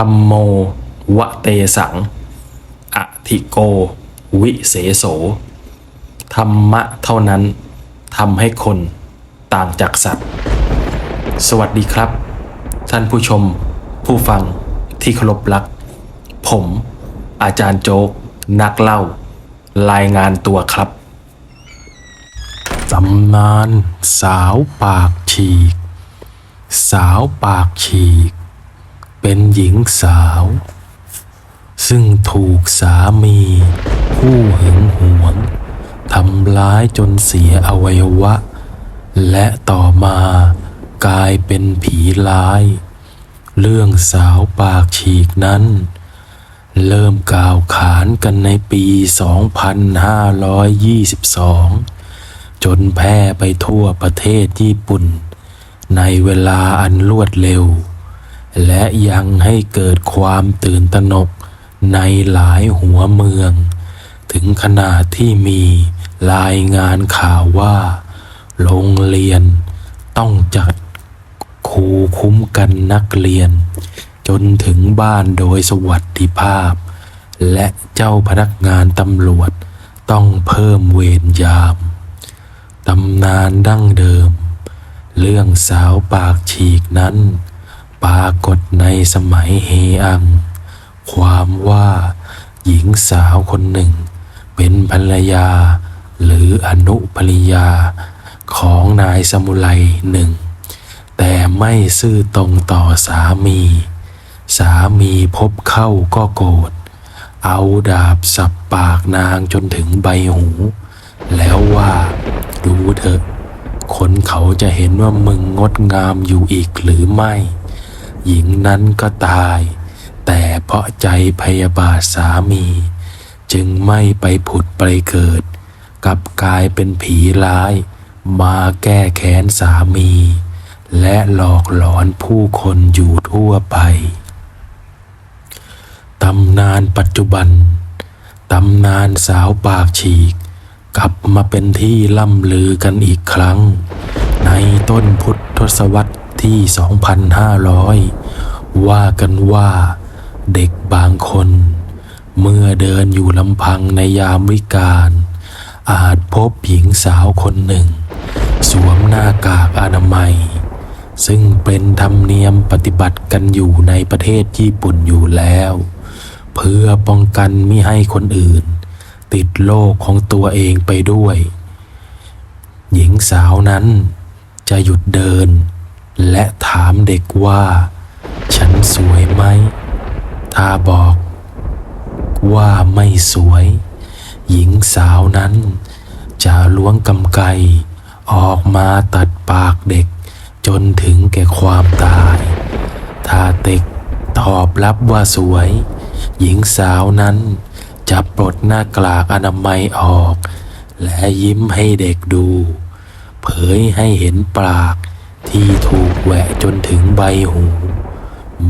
รมโม วะเตสัง อธิโก วิเสโส ธรรมะเท่านั้นทำให้คนต่างจากสัตว์ สวัสดีครับ ท่านผู้ชม ผู้ฟังที่เคารพรัก ผม อาจารย์โจ๊ก นักเล่า รายงานตัวครับตำนานสาวปากฉีก สาวปากฉีก เป็นหญิงสาว ซึ่งถูกสามีผู้หึงหวงทำร้ายจนเสียอวัยวะ และต่อมากลายเป็นผีร้าย เรื่องสาวปากฉีกนั้น เริ่มกล่าวขานกันในปี 2522 จนแพร่ไปทั่วประเทศญี่ปุ่น ในเวลาอันรวดเร็ว และยังให้เกิดความตื่นตระหนกในหลายหัวเมือง ถึงขนาดที่มีรายงานข่าวว่า โรงเรียนต้องจัดครูคุ้มกันนักเรียน จนถึงบ้านโดยสวัสดิภาพ และเจ้าพนักงานตำรวจต้องเพิ่มเวรยาม ตำนานดั้งเดิม เรื่องสาวปากฉีกนั้น ปรากฏในสมัยเฮอัง ความว่าหญิงสาวคนหนึ่ง เป็นภรรยา หรืออนุภริยา ของนายสมุไรหนึ่ง แต่ไม่ซื่อตรงต่อสามี สามีพบเข้าก็โกรธเอาดาบสับปากนางจนถึงใบหู แล้วว่าดูเถอะคนเขาจะเห็นว่ามึงงดงามอยู่อีกหรือไม่ หญิงนั้นก็ตาย แต่เพราะใจพยาบาทสามี จึงไม่ไปผุดไปเกิด กลับกลายเป็นผีร้าย มาแก้แค้นสามี และหลอกหลอนผู้คนอยู่ทั่วไปตำนานปัจจุบัน ตำนานสาวปากฉีก กลับมาเป็นที่ล่ำลือกันอีกครั้ง ในต้นพุทธทศวรรษ ที่ 2,500 ว่ากันว่า เด็กบางคน เมื่อเดินอยู่ลำพังในยามวิกาลอาจพบหญิงสาวคนหนึ่ง สวมหน้ากากอนามัย ซึ่งเป็นธรรมเนียมปฏิบัติกันอยู่ในประเทศญี่ปุ่นอยู่แล้ว เพื่อป้องกันมิให้คนอื่น ติดโรคของตัวเองไปด้วย หญิงสาวนั้นจะหยุดเดิน และถามเด็กว่า ฉันสวยไหมถ้าบอกว่าไม่สวย หญิงสาวนั้น จะล้วงกำไก ออกมาตัดปากเด็ก จนถึงแก่ความตายถ้าเด็กตอบรับว่าสวย หญิงสาวนั้น จะปลดหน้ากากอนามัยออก และยิ้มให้เด็กดู เผยให้เห็นปาก ที่ถูกแหวะจนถึงใบหู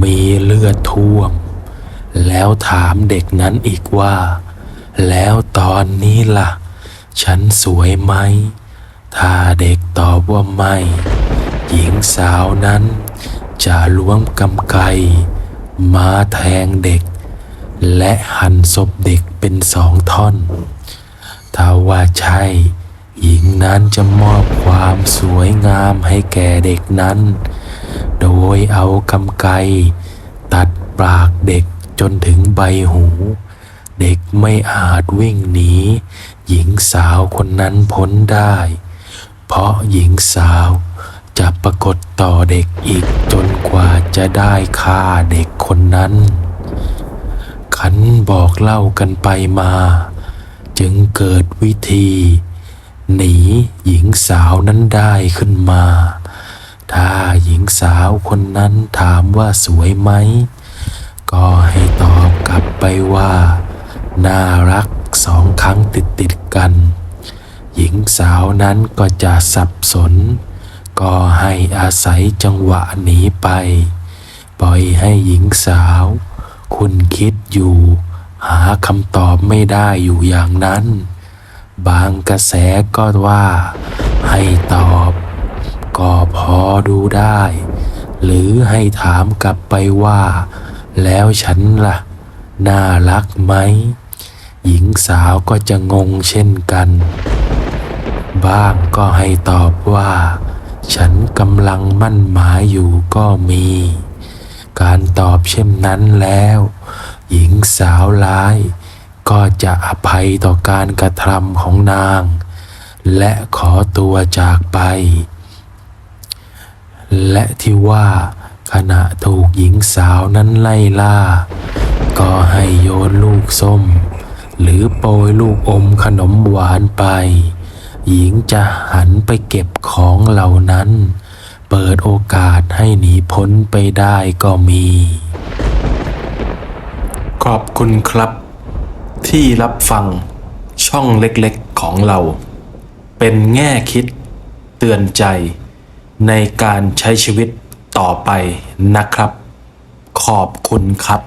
มีเลือดท่วม แล้วถามเด็กนั้นอีกว่า แล้วตอนนี้ล่ะ ฉันสวยไหม ถ้าเด็กตอบว่าไม่ หญิงสาวนั้น จะล้วงกำไกมาแทงเด็ก และหั่นศพเด็กเป็นสองท่อน ถ้าว่าใช่ หญิงนั้นจะมอบความสวยงามให้แก่เด็กนั้น โดยเอากำไก ตัดปากเด็กจนถึงใบหู เด็กไม่อาจวิ่งหนี หญิงสาวคนนั้นพ้นได้ เพราะหญิงสาวจะปรากฏต่อเด็กอีกจนกว่าจะได้ฆ่าเด็กคนนั้น ขันบอกเล่ากันไปมา จึงเกิดวิธี หนีหญิงสาวนั้นได้ขึ้นมา ถ้าหญิงสาวคนนั้นถามว่าสวยไหม ก็ให้ตอบกลับไปว่า น่ารักสองครั้งติดติดกัน หญิงสาวนั้นก็จะสับสน ก็ให้อาศัยจังหวะหนีไป ปล่อยให้หญิงสาว คุณคิดอยู่ หาคำตอบไม่ได้อยู่อย่างนั้น บางกระแสก็ว่าให้ตอบ ก็พอดูได้ หรือให้ถามกลับไปว่า แล้วฉันล่ะ น่ารักไหม หญิงสาวก็จะงงเช่นกัน บ้างก็ให้ตอบว่า ฉันกำลังมั่นหมายอยู่ก็มี การตอบเช่นนั้นแล้ว หญิงสาวร้าย ก็จะอภัยต่อการกระทำของนาง และขอตัวจากไป และที่ว่า ขณะถูกหญิงสาวนั้นไล่ล่า ก็ให้โยนลูกส้ม หรือโปรยลูกอมขนมหวานไป หญิงจะหันไปเก็บของเหล่านั้น เปิดโอกาสให้หนีพ้นไปได้ก็มี ขอบคุณครับ ที่รับฟังช่องเล็กๆของเรา เป็นแง่คิดเตือนใจ ในการใช้ชีวิตต่อไปนะครับ ขอบคุณครับ